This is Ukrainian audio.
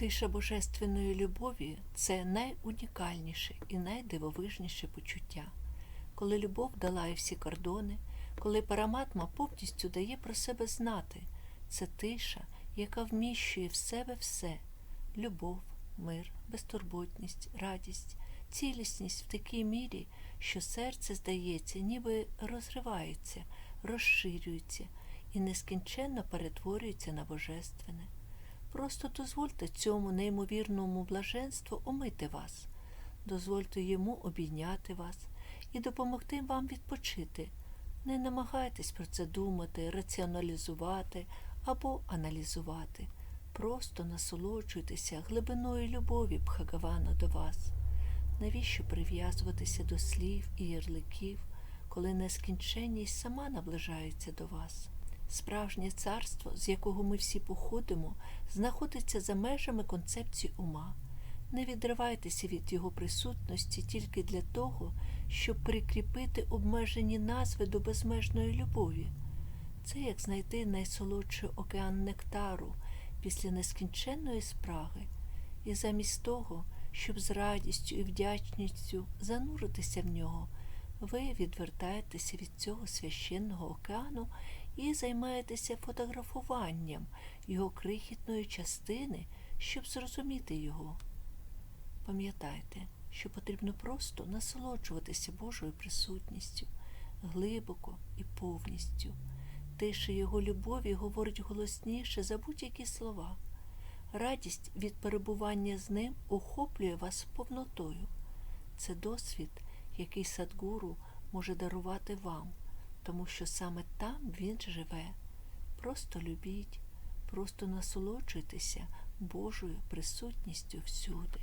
Тиша божественної любові це найунікальніше і найдивовижніше почуття. Коли любов долає всі кордони, коли параматма повністю дає про себе знати, це тиша, яка вміщує в себе все любов, мир, безтурботність, радість, цілісність в такій мірі, що серце, здається, ніби розривається, розширюється і нескінченно перетворюється на божественне. Просто дозвольте цьому неймовірному блаженству омити вас, дозвольте йому обійняти вас і допомогти вам відпочити. Не намагайтесь про це думати, раціоналізувати або аналізувати. Просто насолоджуйтеся глибиною любові Бхагавана до вас. Навіщо прив'язуватися до слів і ярликів, коли нескінченність сама наближається до вас? Справжнє царство, з якого ми всі походимо, знаходиться за межами концепції ума. Не відривайтеся від його присутності тільки для того, щоб прикріпити обмежені назви до безмежної любові. Це як знайти найсолодший океан нектару після нескінченної спраги, і замість того, щоб з радістю і вдячністю зануритися в нього, ви відвертаєтеся від цього священного океану і займаєтеся фотографуванням його крихітної частини, щоб зрозуміти його. Пам'ятайте, що потрібно просто насолоджуватися Божою присутністю глибоко і повністю. Тиша його любові говорить голосніше за будь-які слова. Радість від перебування з ним охоплює вас повнотою. Це досвід, який Садгуру може дарувати вам, тому що саме там він живе. Просто любіть, просто насолоджуйтеся Божою присутністю всюди.